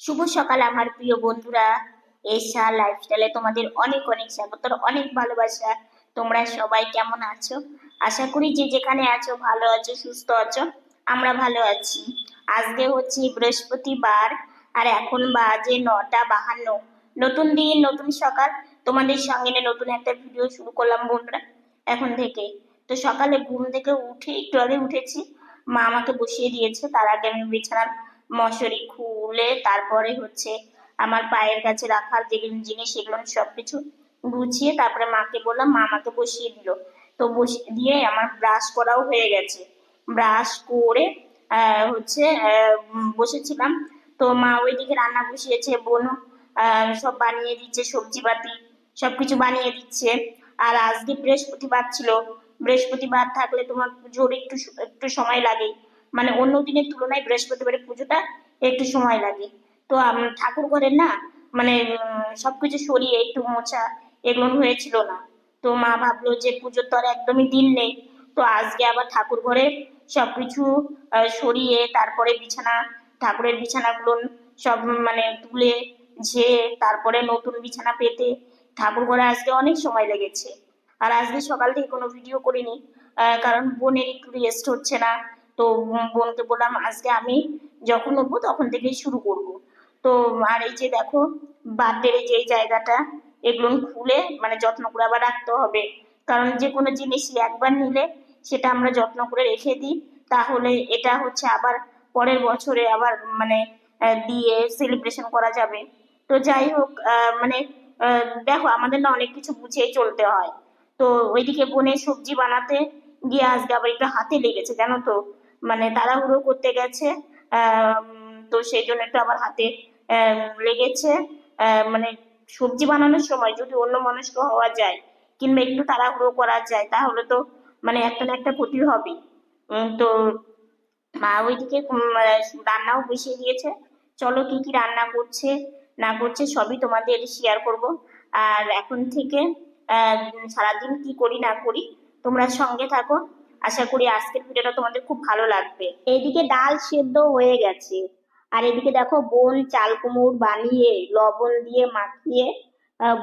শুভ সকাল, আমার প্রিয় বন্ধুরা। এশা লাইফস্টাইলে তোমাদের অনেক অনেক স্বাগত অনেক ভালোবাসা। তোমরা সবাই কেমন আছো? আশা করি যে যেখানে আছো, ভালো আছো, সুস্থ আছো, আমরা ভালো আছি। আজকে হচ্ছে বৃহস্পতিবার, আর এখন বাজে নটা বাহান্ন। নতুন দিন, নতুন সকাল। তোমাদের সঙ্গে নতুন একটা ভিডিও শুরু করলাম বন্ধুরা, এখন থেকে। তো সকালে ঘুম থেকে উঠে একটু আগে উঠেছি। মা আমাকে বসিয়ে দিয়েছে, তার আগে আমি বিছানার মশারি খুলে তারপরে হচ্ছে আমার পায়ের কাছে রাখার যেগুলো জিনিস সেগুলো সবকিছু গুছিয়ে তারপরে মাকে বললাম মা আমাকে বসিয়ে দিল। তো বসিয়ে দিয়ে আমার ব্রাশ করাও হয়ে গেছে। ব্রাশ করে হচ্ছে বসেছিলাম। তো মা ওইদিকে রান্না বসিয়েছে বোন আহ, সব বানিয়ে দিচ্ছে সবজি পাতি সবকিছু বানিয়ে দিচ্ছে। আর আজকে বৃহস্পতিবার ছিল। বৃহস্পতিবার থাকলে তোমার পুজোর একটু একটু সময় লাগে। মানে অন্য দিনের তুলনায় বৃহস্পতিবারের পুজোটা একটু সময় লাগে। তো ঠাকুর ঘরের না মানে সবকিছু সরিয়ে একটু মোছা এগুলো হয়েছিল না। তো মা ভাবলো যে পুজোর তো আর একদমই দিন নেই। তো আজকে আবার ঠাকুর ঘরে সবকিছু সরিয়ে তারপরে বিছানা, ঠাকুরের বিছানাগুলো সব মানে তুলে ঝেয়ে তারপরে নতুন বিছানা পেতে ঠাকুর ঘরে আজকে অনেক সময় লেগেছে। আর আজকে সকাল থেকে কোনো ভিডিও করিনি কারণ বোনের একটু রেস্ট হচ্ছে না। তো বোনকে বললাম, আজকে আমি যখন উঠবো তখন থেকেই শুরু করব। তো, আর এই যে দেখো বার্থডের যে জায়গাটা, এগুলো খুলে মানে যত্ন করে আবার রাখতে হবে। কারণ যে কোনো জিনিসই একবার নিলে সেটা আমরা যত্ন করে রেখে দিই। তাহলে এটা হচ্ছে আবার পরের বছরে আবার মানে দিয়ে সেলিব্রেশন করা যাবে। তো যাই হোক মানে দেখো, আমাদের না অনেক কিছু বুঝেই চলতে হয়। তো ওইদিকে বোনের সবজি বানাতে গিয়ে আজকে আবার একটু হাতে লেগেছে, জানো তো? মানে তাড়াহুড়ো করতে গেছে তো সেই জন্য একটু আবার হাতে লেগেছে। মানে সবজি বানানোর সময় যদি অন্য মনস্ক হওয়া যায় কিংবা একটু তাড়াহুড়ো করা যায়, তাহলে তো মানে একটা না একটা ক্ষতি হবে তো মা ওইদিকে রান্নাও বসিয়ে দিয়েছে। চলো কি কি রান্না করছে, না করছে সবই তোমাদের শেয়ার করব। আর এখন থেকে সারাদিন কি করি না করি, তোমরা সঙ্গে থাকো। আশা করি আজকের ভিডিওটা তোমাদের খুব ভালো লাগবে। এইদিকে ডাল সেদ্ধ হয়ে গেছে। আর এদিকে দেখো বোন চাল কুমড় বানিয়ে, লবণ দিয়ে মাখিয়ে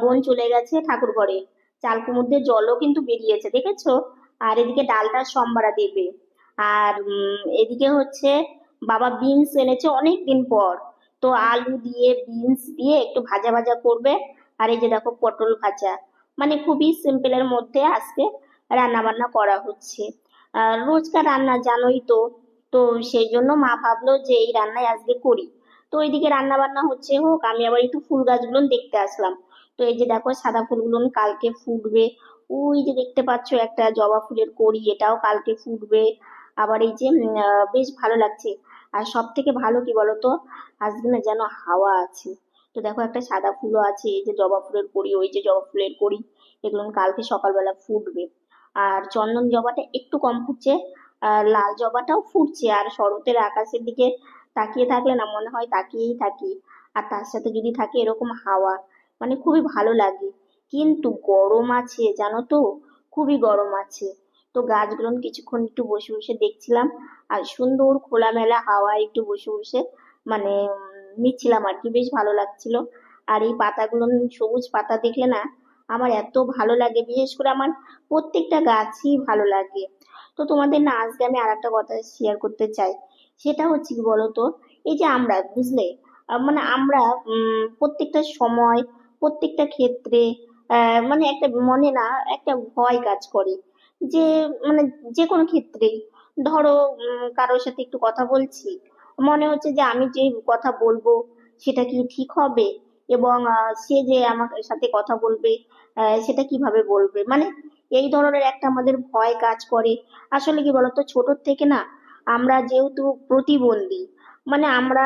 বোন চলে গেছে ঠাকুর ঘরে। চাল কুমড় দিয়ে জলও কিন্তু বেরিয়েছে, দেখেছ? আর এদিকে ডালটা সম্বারা দেবে। আর এদিকে হচ্ছে বাবা বিনস এনেছে অনেক দিন পর। তো আলু দিয়ে, বিনস দিয়ে একটু ভাজা ভাজা করবে। আর এই যে দেখো পটল ভাজা। মানে খুবই সিম্পলের মধ্যে আজকে রান্না বান্না করা হচ্ছে। রোজকার রান্না জানোই তো। তো সেই জন্য মা ভাবলো যে এই রান্নাই আজকে করি। তো এইদিকে রান্না বান্না হচ্ছে হোক, আমি আবার একটু ফুল গাছগুলো দেখতে আসলাম। তো এই যে দেখো, সাদা ফুলগুলো কালকে ফুটবে। ওই যে দেখতে পাচ্ছ একটা জবা ফুলের কড়ি, এটাও কালকে ফুটবে। আবার এই যে বেশ ভালো লাগছে। আর সব থেকে ভালো কি বলতো? আজকে না যেন হাওয়া আছে। তো দেখো একটা সাদা ফুলও আছে, এই যে জবা ফুলের কড়ি, ওই যে জবা ফুলের কড়ি, এগুলো কালকে সকালবেলা ফুটবে। আর চন্দন জবাটা একটু কম ফুটছে, আর লাল জবাটাও ফুটছে, আর শরতের আকাশের দিকে তাকিয়ে থাকলে না মনে হয় তাকিয়েই থাকি। আর তার সাথে যদি থাকে এরকম হাওয়া মানে খুবই ভালো লাগে। কিন্তু গরম আছে, জানো তো? খুবই গরম আছে। তো গাছগুলো কিছুক্ষণ একটু বসে বসে দেখছিলাম, আর সুন্দর খোলামেলা হাওয়ায় একটু বসে বসে মানে নিচ্ছিলাম আর কি, বেশ ভালো লাগছিল। আর এই পাতাগুলো, সবুজ পাতা দেখলে না আমার এত ভালো লাগে। বিশেষ করে আমার প্রত্যেকটা গাছই ভালো লাগে। তো তোমাদের না, আজকে আমি আর একটা কথা শেয়ার করতে চাই। সেটা হচ্ছে কি বলতো, এই যে আমরা, বুঝলে? মানে আমরা প্রত্যেকটা সময়, প্রত্যেকটা ক্ষেত্রে মানে একটা মনে না, একটা ভয় কাজ করে। যে মানে যে কোনো ক্ষেত্রেই। ধরো কারোর সাথে একটু কথা বলছি। মনে হচ্ছে যে আমি যে কথা বলব, সেটা কি ঠিক হবে? এবং সে যে আমার সাথে কথা বলবে সেটা কীভাবে বলবে? মানে এই ধরনের একটা আমাদের ভয় কাজ করে। আসলে কি বলতো? ছোট থেকে না আমরা যেহেতু প্রতিবন্ধী মানে আমরা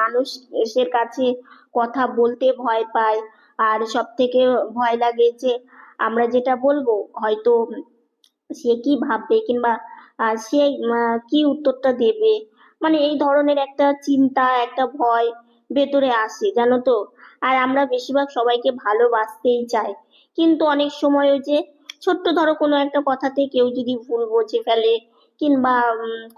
মানুষের কাছে কথা বলতে ভয় পাই। আর সব থেকে ভয় লাগে যে আমরা যেটা বলব, হয়তো সে কি ভাববে কিংবা সে কি উত্তরটা দেবে? মানে এই ধরনের একটা চিন্তা, একটা ভয় ভেতরে আসে, জানো তো? আর আমরা বেশিরভাগ সবাইকে ভালোবাসতেই চাই। কিন্তু অনেক সময় যে ছোট্ট ধরো কোনো একটা কথাতে কেউ যদি ভুল বুঝে ফেলে কিংবা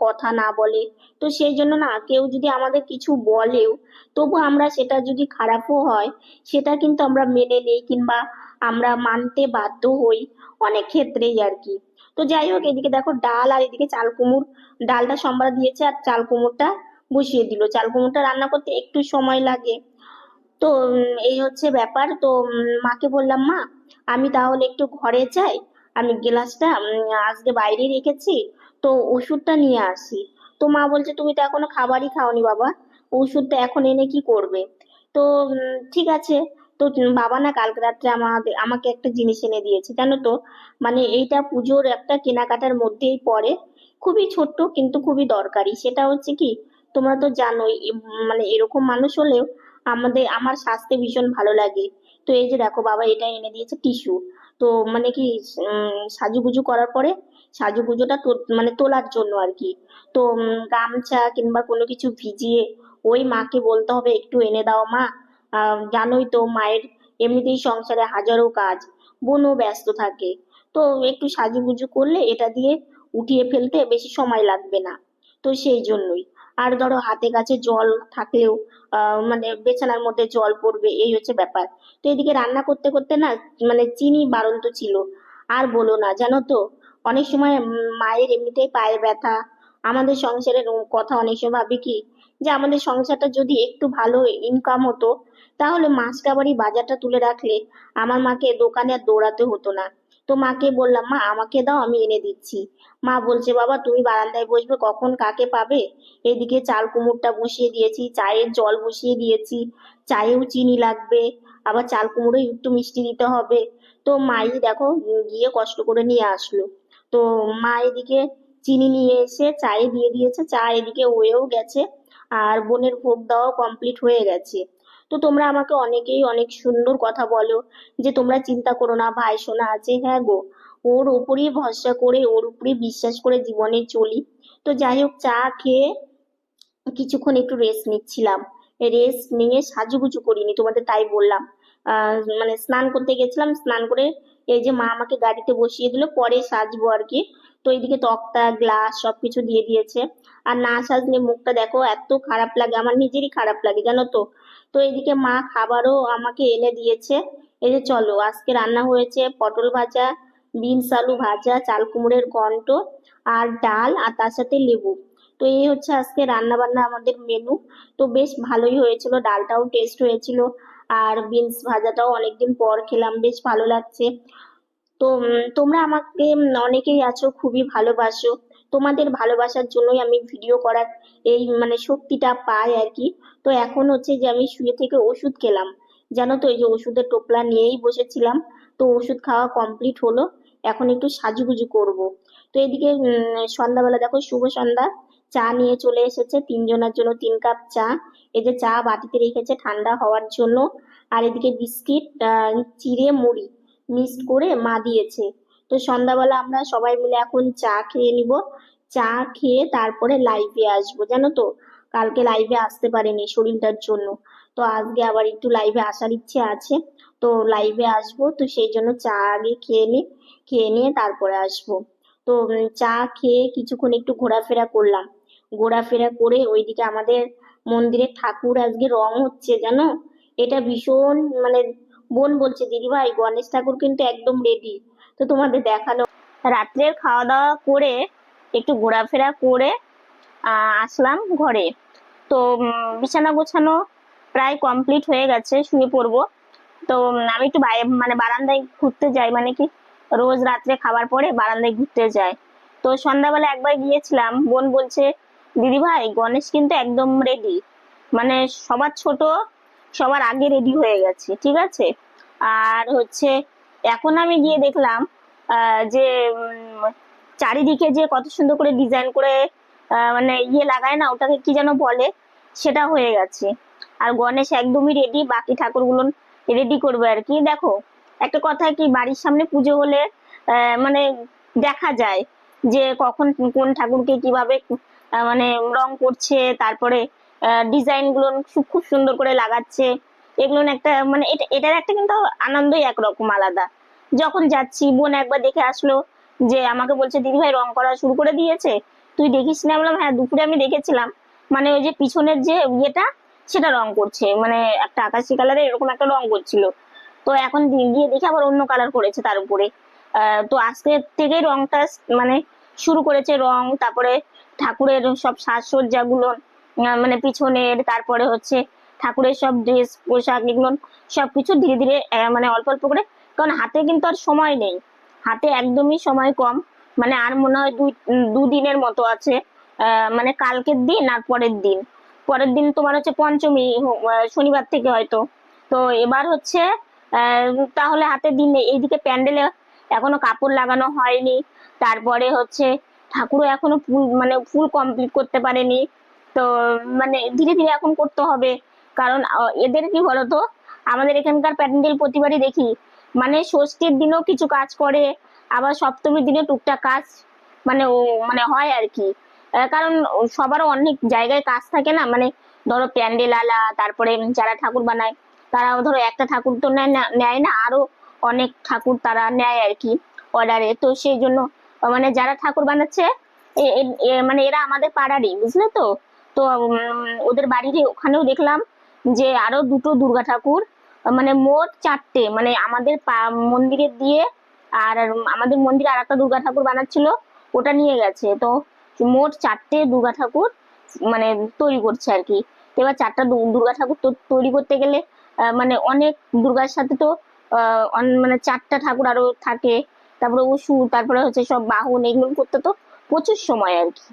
কথা না বলে, তো সেই জন্য না কেউ যদি আমাদের কিছু বলেও তবু আমরা সেটা যদি খারাপও হয়, সেটা কিন্তু আমরা মেনে নিই কিংবা আমরা মানতে বাধ্য হই অনেক ক্ষেত্রেই আর কি। তো যাই হোক, এদিকে দেখো ডাল আর এদিকে চাল কুমড় ডালটা সম্বার দিয়েছে আর চাল কুমড়োটা বসিয়ে দিল। চাল কুমড়োটা রান্না করতে একটু সময় লাগে। তো এই হচ্ছে ব্যাপার। তো মাকে বললাম, মা, আমি তাহলে একটু ঘরে যাই। আমি গ্লাসটা আজকে বাইরে রেখেছি। তো ওষুধটা নিয়ে আসি। তো মা বলছে, তুমি তো এখনও খাবারই খাওনি বাবা। ওষুধটা এখন এনে কি করবে? তো ঠিক আছে। তো বাবা না কালকে রাত্রে আমাদের, আমাকে একটা জিনিস এনে দিয়েছে। জানো তো মানে এইটা পুজোর একটা কেনাকাটার মধ্যেই পড়ে। খুবই ছোট্ট কিন্তু খুবই দরকারি। সেটা হচ্ছে কি, তোমরা তো জানোই মানে এরকম মানুষ হলেও আমাদের, আমার স্বাস্থ্যে ভীষণ ভালো লাগে। তো এই যে দেখো বাবা এটা এনে দিয়েছে টিস্যু। তো মানে কি সাজুগুজু করার পরে সাজুগুজুটা মানে তোলার জন্য আর কি। তো গামছা কিংবা কোনো কিছু ভিজিয়ে ওই মাকে বলতে হবে, একটু এনে দাও মা। জানোই তো মায়ের এমনিতেই সংসারে হাজারো কাজ। বোনও ব্যস্ত থাকে। তো একটু সাজুগুজু করলে এটা দিয়ে উঠিয়ে ফেলতে বেশি সময় লাগবে না। তো সেই জন্যই। আর ধরো হাতে কাছে জল থাকলেও মানে বিছানার মধ্যে জল পড়বে, এই হচ্ছে ব্যাপার। তো এদিকে রান্না করতে করতে না মানে চিনি বাড়ন্ত ছিল। আর বলো না, জানো তো, অনেক সময় মায়ের এমনিতেই পায়ে ব্যথা। আমাদের সংসারের কথা অনেক সময় ভাবি কি, যে আমাদের সংসারটা যদি একটু ভালো ইনকাম হতো, তাহলে মাস কাবারি বাজারটা তুলে রাখলে আমার মাকে দোকানে আর দৌড়াতে হতো না। তো মাকে বললাম, মা, আমাকে দাও, আমি এনে দিচ্ছি। মা বলছে, বাবা, তুমি বারান্দায় বসবে, কখন কাকে পাবে? এদিকে চাল কুমড়োটা বসিয়ে দিয়েছি, চায়ের জল বসিয়ে দিয়েছি, চায়েও চিনি লাগবে, আবার চাল কুমড়ো একটু মিষ্টি দিতে হবে। তো মাই দেখো, গিয়ে কষ্ট করে নিয়ে আসলো। তো মা এদিকে চিনি নিয়ে এসে চায়ে দিয়ে দিয়েছে, চা এদিকে হয়েও গেছে, আর বোনের ভোগ দেওয়াও কমপ্লিট হয়ে গেছে। তো তোমরা আমাকে অনেকেই অনেক সুন্দর কথা বলো যে তোমরা চিন্তা করো না, ভাই সোনা আছে হ্যাঁ গো। ওর উপরেই ভরসা করে, ওর উপরেই বিশ্বাস করে জীবনে চলি। তো যাই হোক, চা খেয়ে কিছুক্ষণ একটু রেস্ট নিচ্ছিলাম। রেস্ট নিয়ে সাজুগুজু করিনি, তোমাদের তাই বললাম। মানে স্নান করতে গেছিলাম, স্নান করে এই যে মা আমাকে গাড়িতে বসিয়ে দিল, পরে সাজবো আর কি। তো এইদিকে তক্তা গ্লাস সবকিছু দিয়ে দিয়েছে। আর না সাজলে মুখটা দেখো, এত খারাপ লাগে, আমার নিজেরই খারাপ লাগে, জানো তো। তো এইদিকে মা খাবারও আমাকে এনে দিয়েছে। এই যে চলো, আজকে রান্না হয়েছে পটল ভাজা, বিনস আলু ভাজা, চাল কুমড়োর ঘন্ট, আর ডাল, আর তার সাথে লেবু। তো এই হচ্ছে আজকে রান্না বান্না আমাদের মেনু তো বেশ ভালোই হয়েছিল, ডালটাও টেস্ট হয়েছিল, আর বিনস ভাজাটাও অনেকদিন পর খেলাম, বেশ ভালো লাগছে। তো তোমরা আমাকে অনেকেই আছো, খুবই ভালোবাসো। তোমাদের ভালোবাসার জন্যই আমি ভিডিও করার এই মানে শক্তিটা পাই আর কি। তো এখন হচ্ছে যে আমি শুয়ে থেকে ওষুধ খেলাম। জানো তো, এই যে ওষুধের টোপলা নিয়েই বসেছিলাম। তো ওষুধ খাওয়া কমপ্লিট হলো। এখন একটু সাজুগুজু করব। তো এদিকে সন্ধ্যাবেলা দেখো, শুভ সন্ধ্যা। চা নিয়ে চলে এসেছে তিনজনের জন্য তিন কাপ চা। এই যে চা বাটিতে রেখেছে ঠান্ডা হওয়ার জন্য। আর এদিকে বিস্কিট চিড়ে মুড়ি। মিক্সড করে মা দিয়েছে। তো সন্ধ্যাবেলা আমরা সবাই মিলে এখন চা খেয়ে নিব। চা খেয়ে তারপরে লাইভে আসব, জানো তো? কালকে লাইভে আসতে পারিনি শরীরটার জন্য। তো আজকে আবার একটু লাইভে আসার ইচ্ছে আছে। তো লাইভে আসব, তো সেই জন্য চা আগে খেয়ে নি, খেয়ে নিয়ে তারপরে আসব। তো চা খেয়ে কিছুক্ষণ একটু ঘোরাফেরা করলাম। ঘোরাফেরা করে ওইদিকে আমাদের মন্দিরে ঠাকুর আজকে রং হচ্ছে, জানো? এটা ভীষণ মানে বোন বলছে দিদি ভাই গণেশ ঠাকুর কিন্তু একদম রেডি তো তোমাদের দেখাল। রাত্রের খাওয়া দাওয়া করে, একটু ঘোরাফেরা করে আসলাম ঘরে। তো বিছানা গোছানো প্রায় কমপ্লিট হয়ে গেছে, শুয়ে পড়ব। তো আমি একটু মানে বারান্দায় ঘুরতে যাই মানে কি রোজ রাত্রে খাবার পরে বারান্দায় ঘুরতে যাই। তো সন্ধ্যাবেলা একবার গিয়েছিলাম, বোন বলছে দিদি ভাই গণেশ কিন্তু একদম রেডি মানে সবার ছোট সবার আগে রেডি হয়ে গেছে, ঠিক আছে? আর হচ্ছে, এখন আমি গিয়ে দেখলাম যে চারিদিকে যে কত সুন্দর করে ডিজাইন করে মানে ইয়ে লাগায় না, ওটাকে কি যেন বলে, সেটা হয়ে গেছে। আর গণেশ একদমই রেডি বাকি ঠাকুরগুলো রেডি করবে আর কি। দেখো, একটা কথা কি, বাড়ির সামনে পুজো হলে মানে দেখা যায় যে কখন কোন ঠাকুরকে কীভাবে মানে রং করছে, তারপরে ডিজাইনগুলো খুব খুব সুন্দর করে লাগাচ্ছে। এগুলো একটা মানে এটা এটার একটা কিন্তু আনন্দই একরকম আলাদা। যখন যাচ্ছি বোন একবার দেখে আসলো যে আমাকে বলছে দিদি ভাই রং করা শুরু করে দিয়েছে। তুই দেখিস না? বললাম হ্যাঁ দুপুরে আমি দেখেছিলাম। মানে ওই যে পিছনের যে ইয়েটা সেটা রং করছে। মানে একটা আকাশি কালারের এরকম একটা রং করছিল। তো এখন গিয়ে দেখি আবার অন্য কালার করেছে তার উপরে। তো আজকে থেকে রংটা মানে শুরু করেছে রং তারপরে ঠাকুরের সব সাজসজ্জাগুলো। আহ, মানে পিছনের, তারপরে হচ্ছে ঠাকুরের সব ড্রেস পোশাক, এগুলো সবকিছু ধীরে ধীরে মানে অল্প অল্প করে। কারণ হাতে কিন্তু আর সময় নেই। হাতে একদমই সময় কম। মানে আর মনে হয় দুই দুদিনের মতো আছে। মানে কালকের দিন আর পরের দিন। পরের দিন তোমার হচ্ছে পঞ্চমী শনিবার থেকে হয়তো। তো এবার হচ্ছে তাহলে হাতে দিন নেই এইদিকে প্যান্ডেলে এখনও কাপড় লাগানো হয়নি। তারপরে হচ্ছে ঠাকুরও এখনও ফুল মানে ফুল কমপ্লিট করতে পারেনি। তো মানে ধীরে ধীরে এখন করতে হবে। কারণ এদের কি বলতো? আমাদের এখানকার প্যান্ডেল প্রতিবারই দেখি। মানে ষষ্ঠীর দিনও কিছু কাজ করে, আবার সপ্তমীর দিনে টুকটাক কাজ মানে মানে হয় আর কি। কারণ সবারও অনেক জায়গায় কাজ থাকে না। মানে ধরো প্যান্ডেল আলা তারপরে যারা ঠাকুর বানায়, তারাও ধরো একটা ঠাকুর তো নেয় না নেয় না, আরও অনেক ঠাকুর তারা নেয় আর কি অর্ডারে তো সেই জন্য মানে যারা ঠাকুর বানাচ্ছে মানে এরা আমাদের পাড়ারই, বুঝলে তো? তো ওদের বাড়ির ওখানেও দেখলাম যে আরও দুটো দুর্গা ঠাকুর মানে মোট চারটে মানে আমাদের মন্দিরে দিয়ে আর আমাদের মন্দিরে আর একটা দুর্গা ঠাকুর বানাচ্ছিল, ওটা নিয়ে গেছে। তো মোট চারটে দুর্গা ঠাকুর মানে তৈরি করছে আর কি। এবার চারটা দুর্গা ঠাকুর তৈরি করতে গেলে মানে অনেক দুর্গার সাথে তো মানে চারটা ঠাকুর আরও থাকে, তারপরে ওষুধ, তারপরে হচ্ছে সব বাহন, এগুলো করতে তো প্রচুর সময় আর কি।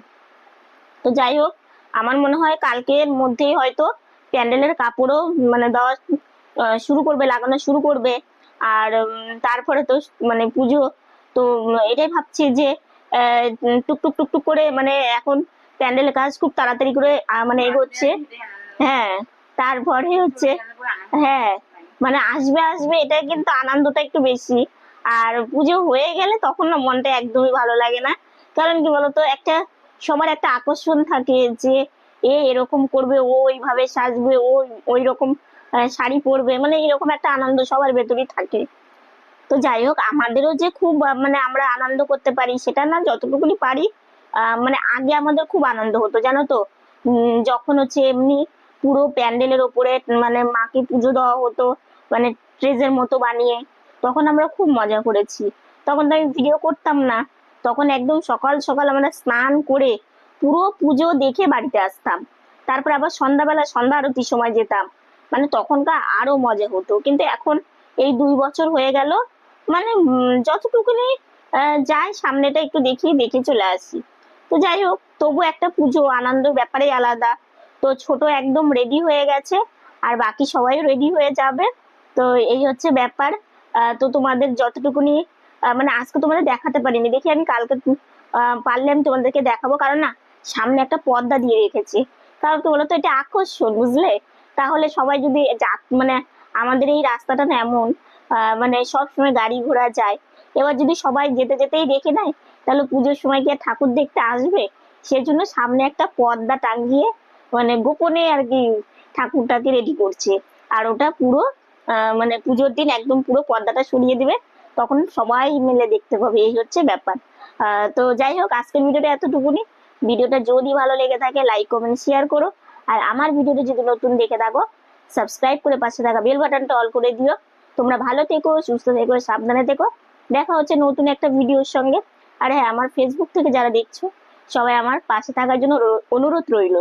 তো যাই হোক আমার মনে হয় কালকের মধ্যেই হয়তো প্যান্ডেলের কাপড়ও মানে দেওয়া শুরু করবে, লাগানো শুরু করবে। আর তারপরে তো মানে পুজো, তো এটাই ভাবছি যে টুকটুক টুকটুক করে মানে এখন প্যান্ডেলের কাজ খুব তাড়াতাড়ি করে মানে এগোচ্ছে। হ্যাঁ তারপরে হচ্ছে হ্যাঁ মানে আসবে আসবে এটা কিন্তু আনন্দটা একটু বেশি। আর পুজো হয়ে গেলে তখন না মনটা একদমই ভালো লাগে না। কারণ কি বলতো, একটা সবার একটা আকর্ষণ থাকে যে এ এরকম করবে, ও ওইভাবে সাজবে, ও ওই রকম শাড়ি পরবে মানে এরকম একটা আনন্দ সবার ভেতরেই থাকে। তো যাই হোক, আমাদেরও যে খুব মানে আমরা আনন্দ করতে পারি সেটা না, যতটুকুনি পারি মানে আগে আমাদের খুব আনন্দ হতো, জানো তো? যখন হচ্ছে এমনি পুরো প্যান্ডেলের ওপরে মানে মাকে পুজো দেওয়া হতো মানে ট্রেজের মতো বানিয়ে, তখন আমরা খুব মজা করেছি। তখন তো আমি ভিডিও করতাম না। তখন একদম সকাল সকাল আমরা স্নান করে পুরো পুজো দেখে বাড়িতে আসতাম। তারপর আবার সন্ধ্যাবেলা সন্ধ্যা আরতির সময় যেতাম। মানে তখনকার আরও মজা হতো। কিন্তু এখন এই দুই বছর হয়ে গেল। মানে যতটুকুনি যাই সামনেটা একটু দেখি, দেখে চলে আসি। তো যাই হোক, তবু একটা পুজো, আনন্দ ব্যাপারে আলাদা। তো ছোট একদম রেডি হয়ে গেছে। আর বাকি সবাই রেডি হয়ে যাবে। তো এই হচ্ছে ব্যাপার। তো তোমাদের যতটুকুনি মানে আজকে তোমাদের দেখাতে পারিনি। দেখি আমি কালকে পারলে আমি তোমাদেরকে দেখাবো। কারণ না, সামনে একটা পর্দা দিয়ে রেখেছি। কারণ কি বলতো, এটা আকর্ষণ, বুঝলে? তাহলে সবাই যদি মানে আমাদের এই রাস্তাটা না এমন মানে সব সময় গাড়ি ঘোড়া যায়। এবার যদি সবাই যেতে যেতেই দেখে নেয়, তাহলে পুজোর সময় কি ঠাকুর দেখতে আসবে। সেজন্য সামনে একটা পর্দা টাঙিয়ে মানে গোপনে আর কি ঠাকুরটাকে রেডি করছে। আর ওটা পুরো মানে পুজোর দিন একদম পুরো পর্দাটা সরিয়ে দিবে। তখন সবাই মিলে দেখতে পাবে এই হচ্ছে ব্যাপার। তো যাই হোক, আজকের ভিডিওটা এতটুকুনি। ভিডিওটা যদি ভালো লেগে থাকে লাইক কমেন্ট শেয়ার করো। আর আমার ভিডিওটা যদি নতুন দেখে থাকো সাবস্ক্রাইব করে পাশে থাকা বেল বাটনটা অল করে দিও। তোমরা ভালো থেকো, সুস্থ থেকো, সাবধানে থেকো। দেখা হচ্ছে নতুন একটা ভিডিওর সঙ্গে। আর হ্যাঁ আমার ফেসবুক থেকে যারা দেখছ, সবাই আমার পাশে থাকার জন্য অনুরোধ রইল।